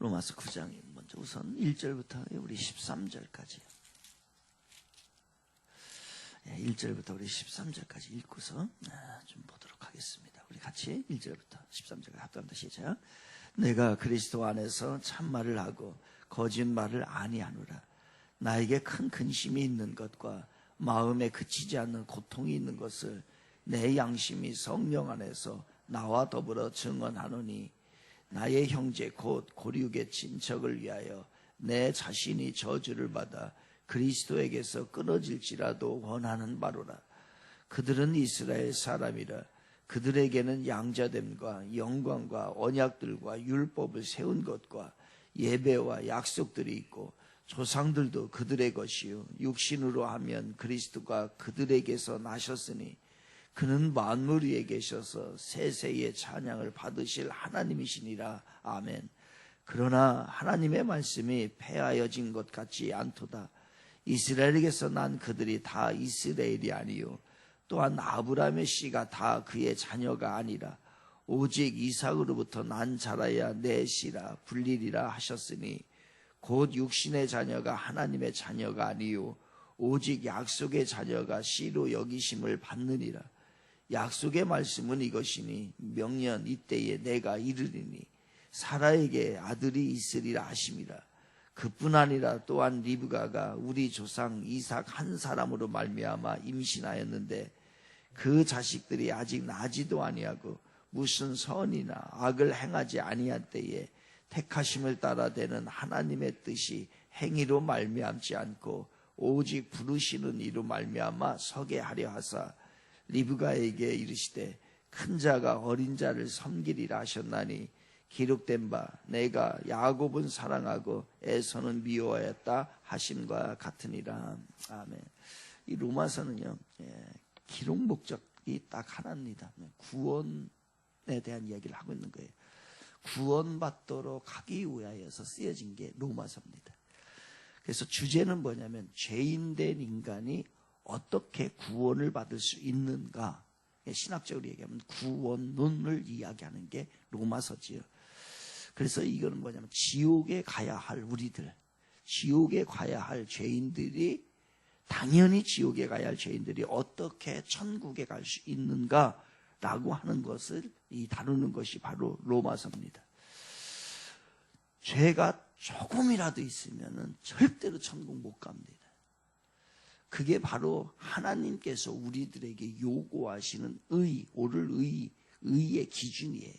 로마서 9장이 먼저 우선 1절부터 우리 13절까지. 1절부터 우리 13절까지 읽고서 아, 좀 보도록 하겠습니다. 우리 같이 1절부터 13절까지 합독합니다. 시작. 내가 그리스도 안에서 참말을 하고 거짓말을 아니하노라. 나에게 큰 근심이 있는 것과 마음에 그치지 않는 고통이 있는 것을 내 양심이 성령 안에서 나와 더불어 증언하노니 나의 형제 곧 고륙의 친척을 위하여 내 자신이 저주를 받아 그리스도에게서 끊어질지라도 원하는 바로라. 그들은 이스라엘 사람이라 그들에게는 양자됨과 영광과 언약들과 율법을 세운 것과 예배와 약속들이 있고 조상들도 그들의 것이요 육신으로 하면 그리스도가 그들에게서 나셨으니 그는 만물 위에 계셔서 세세의 찬양을 받으실 하나님이시니라. 아멘. 그러나 하나님의 말씀이 폐하여진 것 같지 않도다. 이스라엘에게서 난 그들이 다 이스라엘이 아니요. 또한 아브라함의 씨가 다 그의 자녀가 아니라 오직 이삭으로부터 난 자라야 내 씨라 불리리라 하셨으니 곧 육신의 자녀가 하나님의 자녀가 아니요. 오직 약속의 자녀가 씨로 여기심을 받느니라 약속의 말씀은 이것이니 명년 이때에 내가 이르리니 사라에게 아들이 있으리라 하심이라 그뿐 아니라 또한 리브가가 우리 조상 이삭 한 사람으로 말미암아 임신하였는데 그 자식들이 아직 나지도 아니하고 무슨 선이나 악을 행하지 아니한 때에 택하심을 따라 되는 하나님의 뜻이 행위로 말미암지 않고 오직 부르시는 이로 말미암아 서게 하려 하사 리브가에게 이르시되 큰 자가 어린 자를 섬기리라 하셨나니 기록된 바 내가 야곱은 사랑하고 에서는 미워하였다 하심과 같으니라. 아멘. 이 로마서는요. 예, 기록 목적이 딱 하나입니다. 구원에 대한 이야기를 하고 있는 거예요. 구원받도록 하기 위하여서 쓰여진 게 로마서입니다. 그래서 주제는 뭐냐면 죄인된 인간이 어떻게 구원을 받을 수 있는가 신학적으로 얘기하면 구원론을 이야기하는 게 로마서지요. 그래서 이거는 뭐냐면 지옥에 가야 할 우리들, 지옥에 가야 할 죄인들이 당연히 지옥에 가야 할 죄인들이 어떻게 천국에 갈 수 있는가라고 하는 것을 이 다루는 것이 바로 로마서입니다. 죄가 조금이라도 있으면 절대로 천국 못 갑니다. 그게 바로 하나님께서 우리들에게 요구하시는 의, 옳을 의, 의의 기준이에요.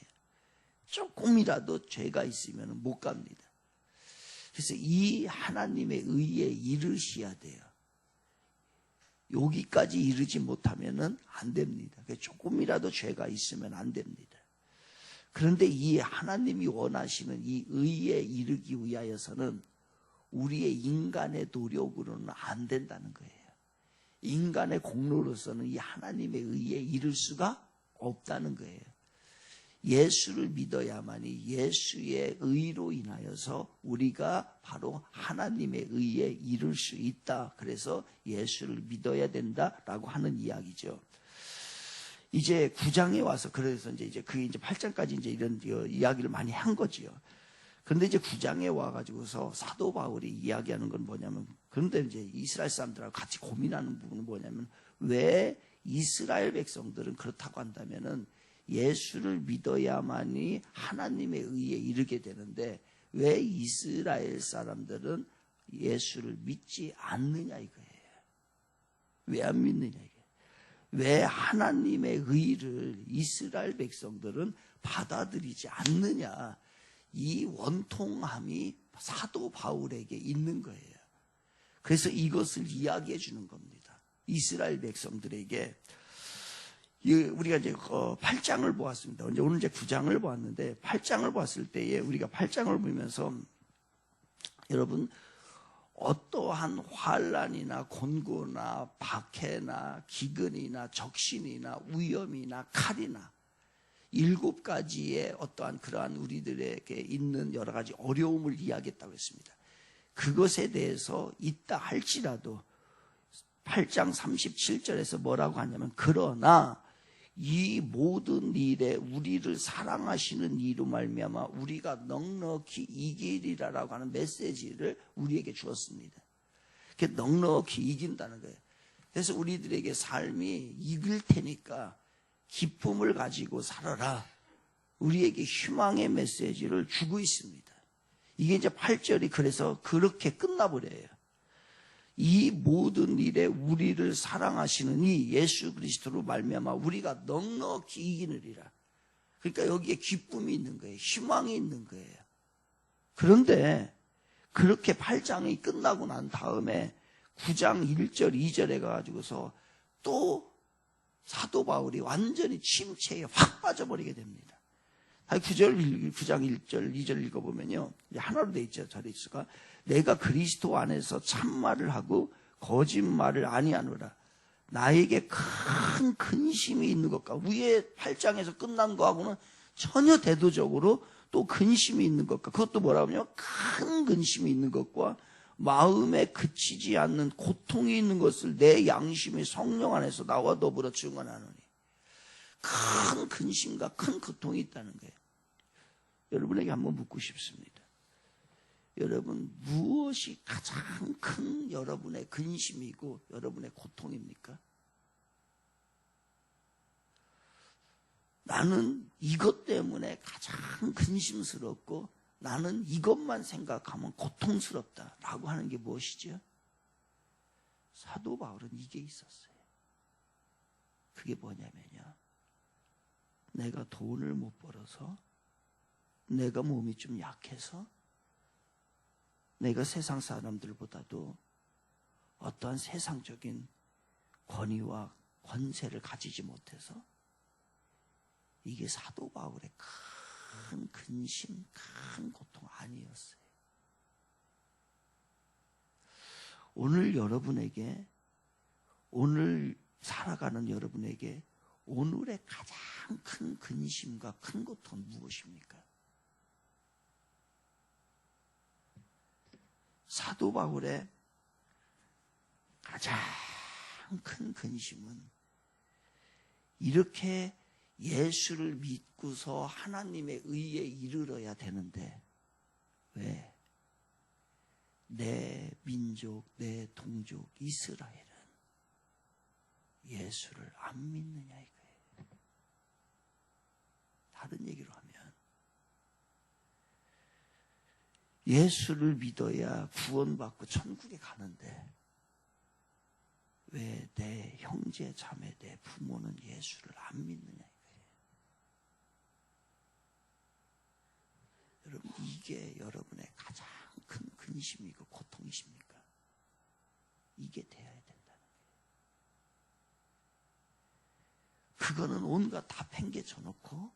조금이라도 죄가 있으면 못 갑니다. 그래서 이 하나님의 의에 이르셔야 돼요. 여기까지 이르지 못하면 안 됩니다. 조금이라도 죄가 있으면 안 됩니다. 그런데 이 하나님이 원하시는 이 의에 이르기 위하여서는 우리의 인간의 노력으로는 안 된다는 거예요. 인간의 공로로서는 이 하나님의 의에 이를 수가 없다는 거예요. 예수를 믿어야만이 예수의 의로 인하여서 우리가 바로 하나님의 의에 이룰 수 있다. 그래서 예수를 믿어야 된다라고 하는 이야기죠. 이제 9장에 와서 그래서 이제 이제 그 이제 8장까지 이제 이런 이야기를 많이 한 거지요. 그런데 이제 9장에 와가지고서 사도 바울이 이야기하는 건 뭐냐면 그런데 이제 이스라엘 사람들하고 같이 고민하는 부분은 뭐냐면 왜 이스라엘 백성들은 그렇다고 한다면은 예수를 믿어야만이 하나님의 의에 이르게 되는데 왜 이스라엘 사람들은 예수를 믿지 않느냐 이거예요. 왜 안 믿느냐 이게. 왜 하나님의 의를 이스라엘 백성들은 받아들이지 않느냐. 이 원통함이 사도 바울에게 있는 거예요. 그래서 이것을 이야기해 주는 겁니다. 이스라엘 백성들에게 우리가 이제 8장을 어, 보았습니다. 오늘 이제 9장을 보았는데 8장을 보았을 때에 우리가 8장을 보면서 여러분 어떠한 환란이나 곤고나 박해나 기근이나 적신이나 위험이나 칼이나 일곱 가지의 어떠한 그러한 우리들에게 있는 여러 가지 어려움을 이야기했다고 했습니다. 그것에 대해서 있다 할지라도 8장 37절에서 뭐라고 하냐면 그러나 이 모든 일에 우리를 사랑하시는 이로 말미암아 우리가 넉넉히 이기리라라고 하는 메시지를 우리에게 주었습니다. 그 넉넉히 이긴다는 거예요. 그래서 우리들에게 삶이 이길 테니까 기쁨을 가지고 살아라. 우리에게 희망의 메시지를 주고 있습니다. 이게 이제 8절이 그래서 그렇게 끝나버려요. 이 모든 일에 우리를 사랑하시는 이 예수 그리스도로 말미암아 우리가 넉넉히 이기느리라. 그러니까 여기에 기쁨이 있는 거예요. 희망이 있는 거예요. 그런데 그렇게 8장이 끝나고 난 다음에 9장 1절 2절에 가가지고서 또 사도 바울이 완전히 침체에 확 빠져버리게 됩니다. 9절, 9장 1절, 2절 읽어보면요. 하나로 돼 있죠. 잘 있을까? 내가 그리스도 안에서 참말을 하고 거짓말을 아니하노라. 나에게 큰 근심이 있는 것과 위에 8장에서 끝난 거하고는 전혀 대도적으로 또 근심이 있는 것과 그것도 뭐라고하면 큰 근심이 있는 것과 마음에 그치지 않는 고통이 있는 것을 내 양심의 성령 안에서 나와 더불어 증언하노니 큰 근심과 큰 고통이 있다는 거예요. 여러분에게 한번 묻고 싶습니다. 여러분 무엇이 가장 큰 여러분의 근심이고 여러분의 고통입니까? 나는 이것 때문에 가장 근심스럽고 나는 이것만 생각하면 고통스럽다 라고 하는 게 무엇이죠? 사도 바울은 이게 있었어요. 그게 뭐냐면요. 내가 돈을 못 벌어서 내가 몸이 좀 약해서 내가 세상 사람들보다도 어떠한 세상적인 권위와 권세를 가지지 못해서 이게 사도 바울의 큰 근심, 큰 고통 아니었어요. 오늘 여러분에게, 오늘 살아가는 여러분에게 오늘의 가장 큰 근심과 큰 고통은 무엇입니까? 사도 바울의 가장 큰 근심은 이렇게 예수를 믿고서 하나님의 의에 이르러야 되는데 왜? 내 민족, 내 동족 이스라엘은 예수를 안 믿느냐 이거예요. 다른 얘기로 하면 예수를 믿어야 구원받고 천국에 가는데 왜 내 형제 자매 내 부모는 예수를 안 믿느냐 이거예요. 여러분 이게 여러분의 가장 큰 근심이고 고통이십니까? 이게 돼야 된다는 거예요. 그거는 온갖 다 팽개쳐 놓고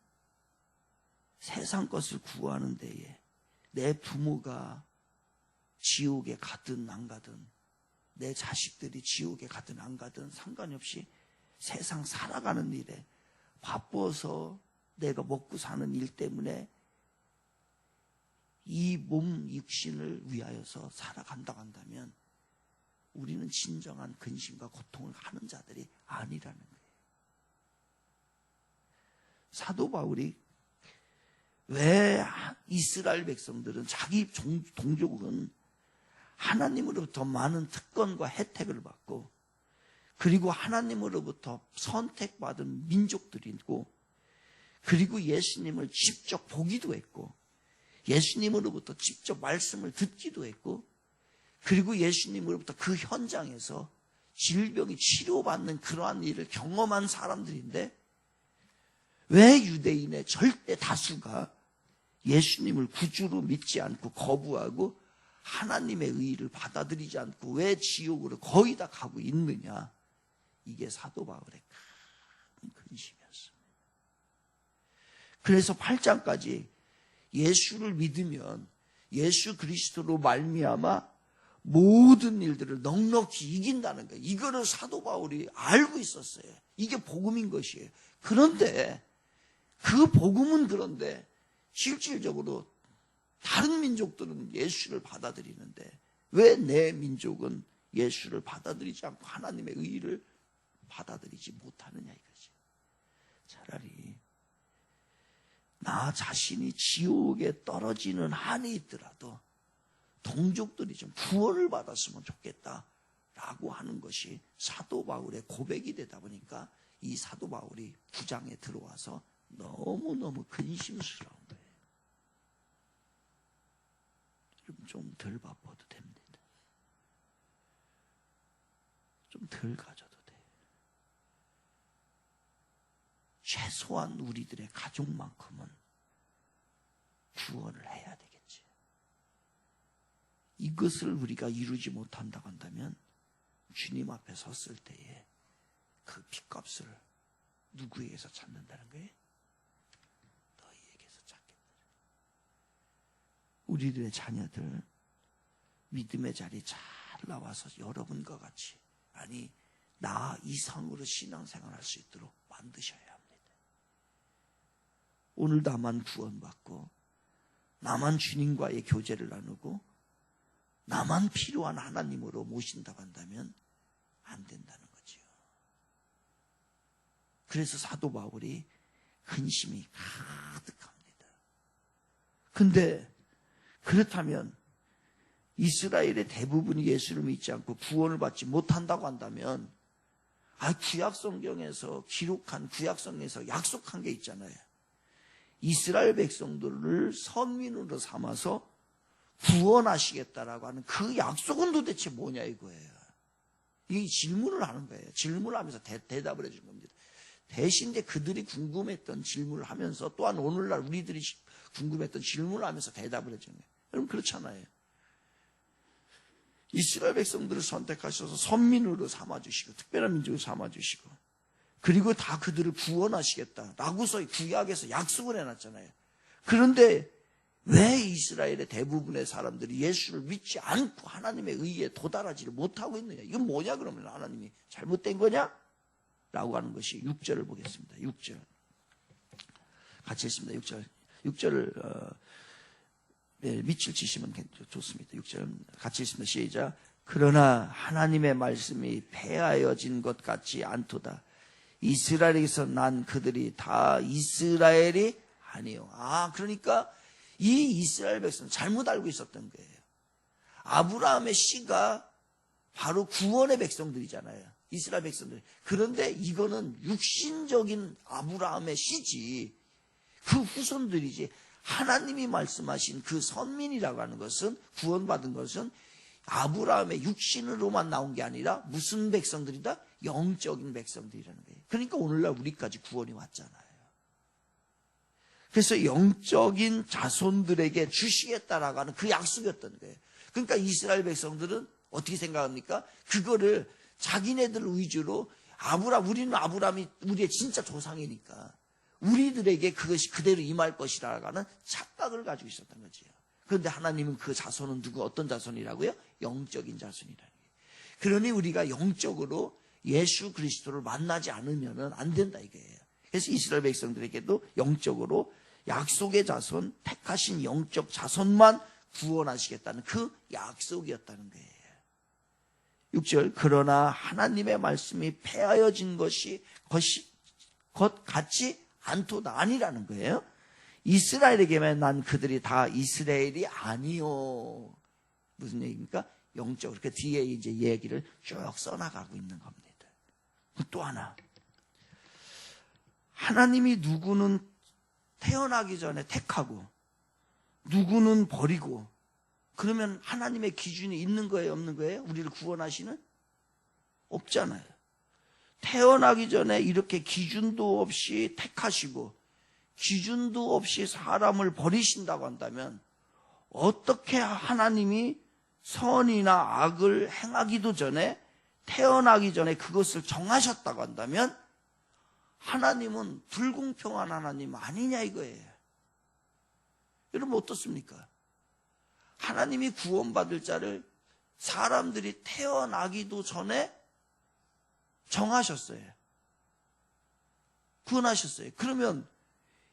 세상 것을 구하는 데에 내 부모가 지옥에 가든 안 가든 내 자식들이 지옥에 가든 안 가든 상관이 없이 세상 살아가는 일에 바빠서 내가 먹고 사는 일 때문에 이 몸 육신을 위하여서 살아간다 한다면 우리는 진정한 근심과 고통을 하는 자들이 아니라는 거예요. 사도 바울이 왜 이스라엘 백성들은 자기 동족은 하나님으로부터 많은 특권과 혜택을 받고 그리고 하나님으로부터 선택받은 민족들이고 그리고 예수님을 직접 보기도 했고 예수님으로부터 직접 말씀을 듣기도 했고 그리고 예수님으로부터 그 현장에서 질병이 치료받는 그러한 일을 경험한 사람들인데 왜 유대인의 절대 다수가 예수님을 구주로 믿지 않고 거부하고 하나님의 의의를 받아들이지 않고 왜 지옥으로 거의 다 가고 있느냐? 이게 사도 바울의 큰 근심이었습니다. 그래서 8장까지 예수를 믿으면 예수 그리스도로 말미암아 모든 일들을 넉넉히 이긴다는 거예요. 이거를 사도 바울이 알고 있었어요. 이게 복음인 것이에요. 그런데 그 복음은 그런데 실질적으로 다른 민족들은 예수를 받아들이는데 왜 내 민족은 예수를 받아들이지 않고 하나님의 의를 받아들이지 못하느냐 이거지. 차라리 나 자신이 지옥에 떨어지는 한이 있더라도 동족들이 좀 구원을 받았으면 좋겠다라고 하는 것이 사도 바울의 고백이 되다 보니까 이 사도 바울이 부장에 들어와서 너무너무 근심스러운 거예요. 좀 덜 바빠도 됩니다. 좀 덜 가져도 돼. 최소한 우리들의 가족만큼은 구원을 해야 되겠지. 이것을 우리가 이루지 못한다고 한다면 주님 앞에 섰을 때에 그 핏값을 누구에게서 찾는다는 거예요? 너희에게서 찾겠다. 우리들의 자녀들 믿음의 자리 잘 나와서 여러분과 같이 아니 나 이상으로 신앙생활할 수 있도록 만드셔야 합니다. 오늘 나만 구원받고 나만 주님과의 교제를 나누고 나만 필요한 하나님으로 모신다고 한다면 안 된다는 거지요. 그래서 사도 바울이 근심이 가득합니다. 근데 그렇다면 이스라엘의 대부분이 예수를 믿지 않고 구원을 받지 못한다고 한다면 아 구약 성경에서 기록한 구약 성경에서 약속한 게 있잖아요. 이스라엘 백성들을 선민으로 삼아서 구원하시겠다라고 하는 그 약속은 도대체 뭐냐 이거예요. 이 질문을 하는 거예요. 질문을 하면서 대, 답을 해주는 겁니다. 대신 에 그들이 궁금했던 질문을 하면서 또한 오늘날 우리들이 궁금했던 질문을 하면서 대답을 해주는 거예요. 여러분 그렇잖아요. 이스라엘 백성들을 선택하셔서 선민으로 삼아주시고 특별한 민족으로 삼아주시고 그리고 다 그들을 구원하시겠다라고서 구약에서 약속을 해놨잖아요. 그런데 왜 이스라엘의 대부분의 사람들이 예수를 믿지 않고 하나님의 의에 도달하지를 못하고 있느냐? 이건 뭐냐 그러면 하나님이 잘못된 거냐? 라고 하는 것이 6절을 보겠습니다. 6절. 같이 읽습니다. 6절. 6절을 어, 네, 밑을 치시면 좋습니다. 6절 같이 읽습니다. 시작. 그러나 하나님의 말씀이 폐하여진 것 같지 않도다. 이스라엘에서 난 그들이 다 이스라엘이 아니요. 아, 그러니까 이 이스라엘 백성은 잘못 알고 있었던 거예요. 아브라함의 씨가 바로 구원의 백성들이잖아요. 이스라엘 백성들. 그런데 이거는 육신적인 아브라함의 씨지. 그 후손들이지. 하나님이 말씀하신 그 선민이라고 하는 것은 구원받은 것은 아브라함의 육신으로만 나온 게 아니라 무슨 백성들이다? 영적인 백성들이라는 거예요. 그러니까 오늘날 우리까지 구원이 왔잖아요. 그래서 영적인 자손들에게 주시겠다라고 하는 그 약속이었던 거예요. 그러니까 이스라엘 백성들은 어떻게 생각합니까? 그거를 자기네들 위주로 아브람, 우리는 아브람이 우리의 진짜 조상이니까 우리들에게 그것이 그대로 임할 것이라고 하는 착각을 가지고 있었던 거지요. 그런데 하나님은 그 자손은 누구 어떤 자손이라고요? 영적인 자손이라는 거예요. 그러니 우리가 영적으로 예수 그리스도를 만나지 않으면 안 된다 이거예요. 그래서 이스라엘 백성들에게도 영적으로 약속의 자손, 택하신 영적 자손만 구원하시겠다는 그 약속이었다는 거예요. 6절 그러나 하나님의 말씀이 폐하여진 것이 것이 것 같지 않도다 아니라는 거예요. 이스라엘에게만 난 그들이 다 이스라엘이 아니요. 무슨 얘기입니까? 영적으로 그 뒤에 이제 얘기를 쭉 써나가고 있는 겁니다. 또 하나 하나님이 누구는 태어나기 전에 택하고 누구는 버리고 그러면 하나님의 기준이 있는 거예요, 없는 거예요? 우리를 구원하시는? 없잖아요. 태어나기 전에 이렇게 기준도 없이 택하시고 기준도 없이 사람을 버리신다고 한다면 어떻게 하나님이 선이나 악을 행하기도 전에 태어나기 전에 그것을 정하셨다고 한다면 하나님은 불공평한 하나님 아니냐 이거예요. 여러분 어떻습니까? 하나님이 구원받을 자를 사람들이 태어나기도 전에 정하셨어요. 구원하셨어요. 그러면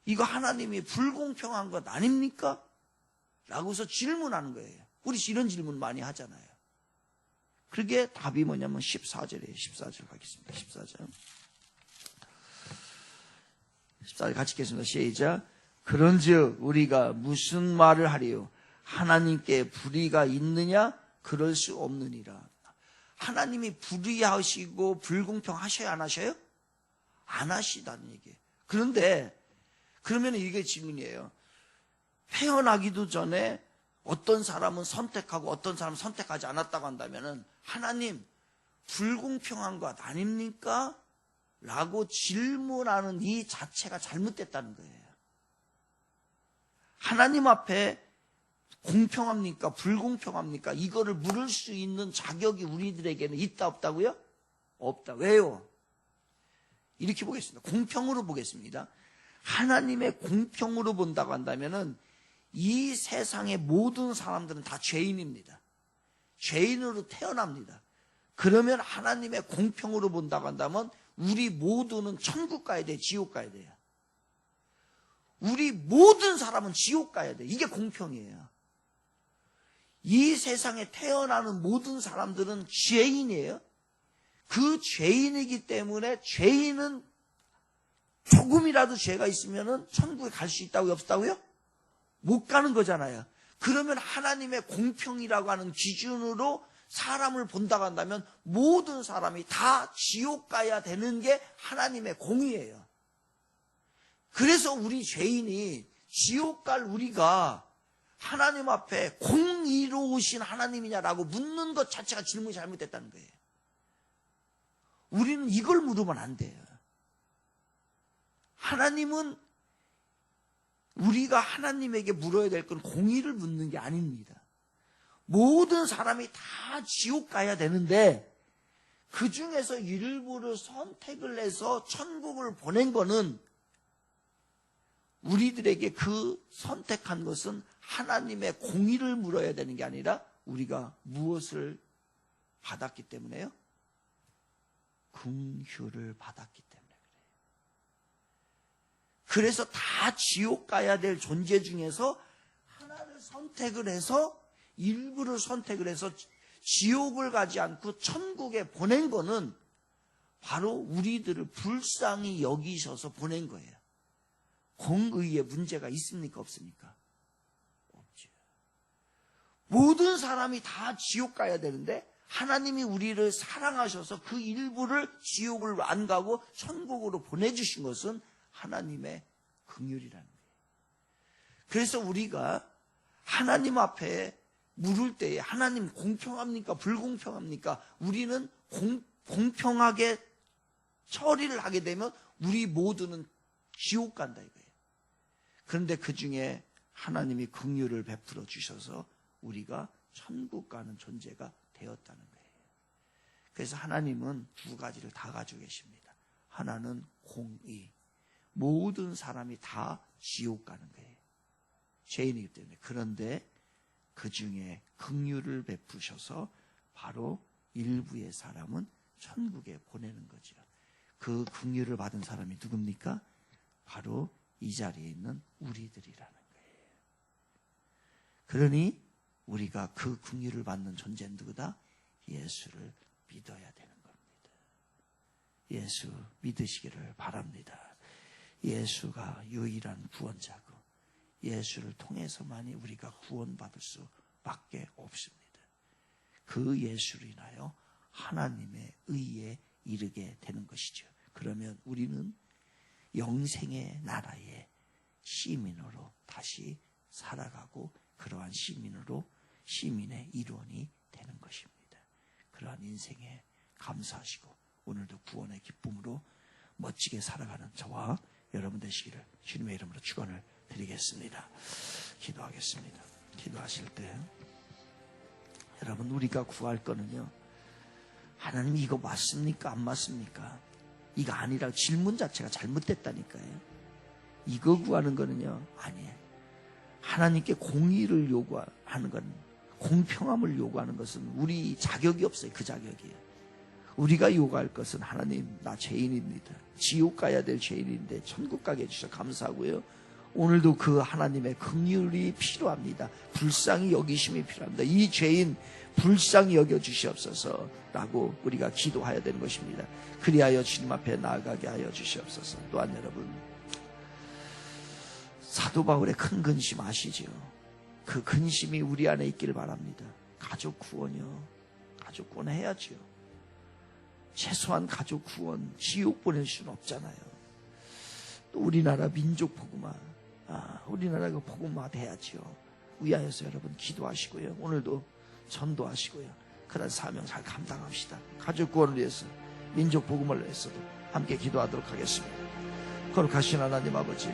이거 하나님이 불공평한 것 아닙니까? 라고서 질문하는 거예요. 우리 이런 질문 많이 하잖아요. 그게 답이 뭐냐면 14절이에요. 14절 가겠습니다. 14절. 14절 같이 읽겠습니다. 시작. 그런 즉 우리가 무슨 말을 하리요? 하나님께 불의가 있느냐? 그럴 수 없느니라. 하나님이 불의하시고 불공평하셔요? 안 하셔요? 안 하시다는 얘기예요. 그런데 그러면 이게 질문이에요. 태어나기도 전에 어떤 사람은 선택하고 어떤 사람은 선택하지 않았다고 한다면은 하나님 불공평한 것 아닙니까? 라고 질문하는 이 자체가 잘못됐다는 거예요. 하나님 앞에 공평합니까? 불공평합니까? 이거를 물을 수 있는 자격이 우리들에게는 있다 없다고요? 없다. 왜요? 이렇게 보겠습니다. 공평으로 보겠습니다. 하나님의 공평으로 본다고 한다면은 이 세상의 모든 사람들은 다 죄인입니다. 죄인으로 태어납니다. 그러면 하나님의 공평으로 본다고 한다면 우리 모두는 천국 가야 돼, 지옥 가야 돼요. 우리 모든 사람은 지옥 가야 돼. 이게 공평이에요. 이 세상에 태어나는 모든 사람들은 죄인이에요. 그 죄인이기 때문에 죄인은 조금이라도 죄가 있으면 천국에 갈 수 있다고요? 없다고요? 못 가는 거잖아요. 그러면 하나님의 공평이라고 하는 기준으로 사람을 본다고 한다면 모든 사람이 다 지옥 가야 되는 게 하나님의 공의예요. 그래서 우리 죄인이 지옥 갈 우리가 하나님 앞에 공의로우신 하나님이냐라고 묻는 것 자체가 질문이 잘못됐다는 거예요. 우리는 이걸 물으면 안 돼요. 하나님은 우리가 하나님에게 물어야 될 건 공의를 묻는 게 아닙니다. 모든 사람이 다 지옥 가야 되는데 그 중에서 일부를 선택을 해서 천국을 보낸 거는 우리들에게 그 선택한 것은 하나님의 공의를 물어야 되는 게 아니라 우리가 무엇을 받았기 때문에요? 긍휼을 받았기 때문에 그래요. 그래서 다 지옥 가야 될 존재 중에서 하나를 선택을 해서 일부를 선택을 해서 지옥을 가지 않고 천국에 보낸 거는 바로 우리들을 불쌍히 여기셔서 보낸 거예요. 공의에 문제가 있습니까? 없습니까? 모든 사람이 다 지옥 가야 되는데 하나님이 우리를 사랑하셔서 그 일부를 지옥을 안 가고 천국으로 보내주신 것은 하나님의 긍휼이라는 거예요. 그래서 우리가 하나님 앞에 물을 때에 하나님 공평합니까? 불공평합니까? 우리는 공, 공평하게 처리를 하게 되면 우리 모두는 지옥 간다 이거예요. 그런데 그 중에 하나님이 긍휼을 베풀어 주셔서 우리가 천국 가는 존재가 되었다는 거예요. 그래서 하나님은 두 가지를 다 가지고 계십니다. 하나는 공의. 모든 사람이 다 지옥 가는 거예요. 죄인이기 때문에. 그런데 그 중에 긍휼을 베푸셔서 바로 일부의 사람은 천국에 보내는 거죠. 그 긍휼을 받은 사람이 누굽니까? 바로 이 자리에 있는 우리들이라는 거예요. 그러니 우리가 그 긍휼을 받는 존재는 누구다? 예수를 믿어야 되는 겁니다. 예수 믿으시기를 바랍니다. 예수가 유일한 구원자고 예수를 통해서만이 우리가 구원받을 수밖에 없습니다. 그 예수로 인하여 하나님의 의에 이르게 되는 것이죠. 그러면 우리는 영생의 나라의 시민으로 다시 살아가고 그러한 시민으로 시민의 일원이 되는 것입니다. 그러한 인생에 감사하시고 오늘도 구원의 기쁨으로 멋지게 살아가는 저와 여러분 되시기를 주님의 이름으로 축원을 드리겠습니다. 기도하겠습니다. 기도하실 때 여러분 우리가 구할 거는요. 하나님 이거 맞습니까? 안 맞습니까? 이거 아니라 질문 자체가 잘못됐다니까요. 이거 구하는 거는요. 아니에요. 하나님께 공의를 요구하는 건 공평함을 요구하는 것은 우리 자격이 없어요. 그 자격이에요. 우리가 요구할 것은 하나님 나 죄인입니다. 지옥 가야 될 죄인인데 천국 가게 해주셔서 감사하고요. 오늘도 그 하나님의 긍휼이 필요합니다. 불쌍히 여기심이 필요합니다. 이 죄인 불쌍히 여겨 주시옵소서라고 우리가 기도해야 되는 것입니다. 그리하여 주님 앞에 나아가게 하여 주시옵소서. 또한 여러분 사도 바울의 큰 근심 아시죠? 그 근심이 우리 안에 있기를 바랍니다. 가족 구원이요. 가족 구원 해야지요. 최소한 가족 구원, 지옥 보낼 수는 없잖아요. 또 우리나라 민족 복음화, 아, 우리나라가 복음화 돼야지요. 위하여서 여러분 기도하시고요. 오늘도 전도하시고요. 그런 사명 잘 감당합시다. 가족 구원을 위해서, 민족 복음을 위해서도 함께 기도하도록 하겠습니다. 거룩하신 하나님 아버지,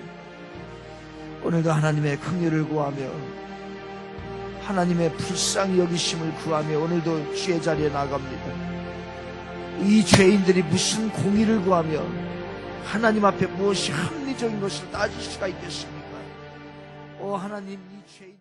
오늘도 하나님의 긍휼을 구하며 하나님의 불쌍히 여기심을 구하며 오늘도 주의 자리에 나갑니다. 이 죄인들이 무슨 공의를 구하며 하나님 앞에 무엇이 합리적인 것을 따질 수가 있겠습니까? 오 하나님 이 죄인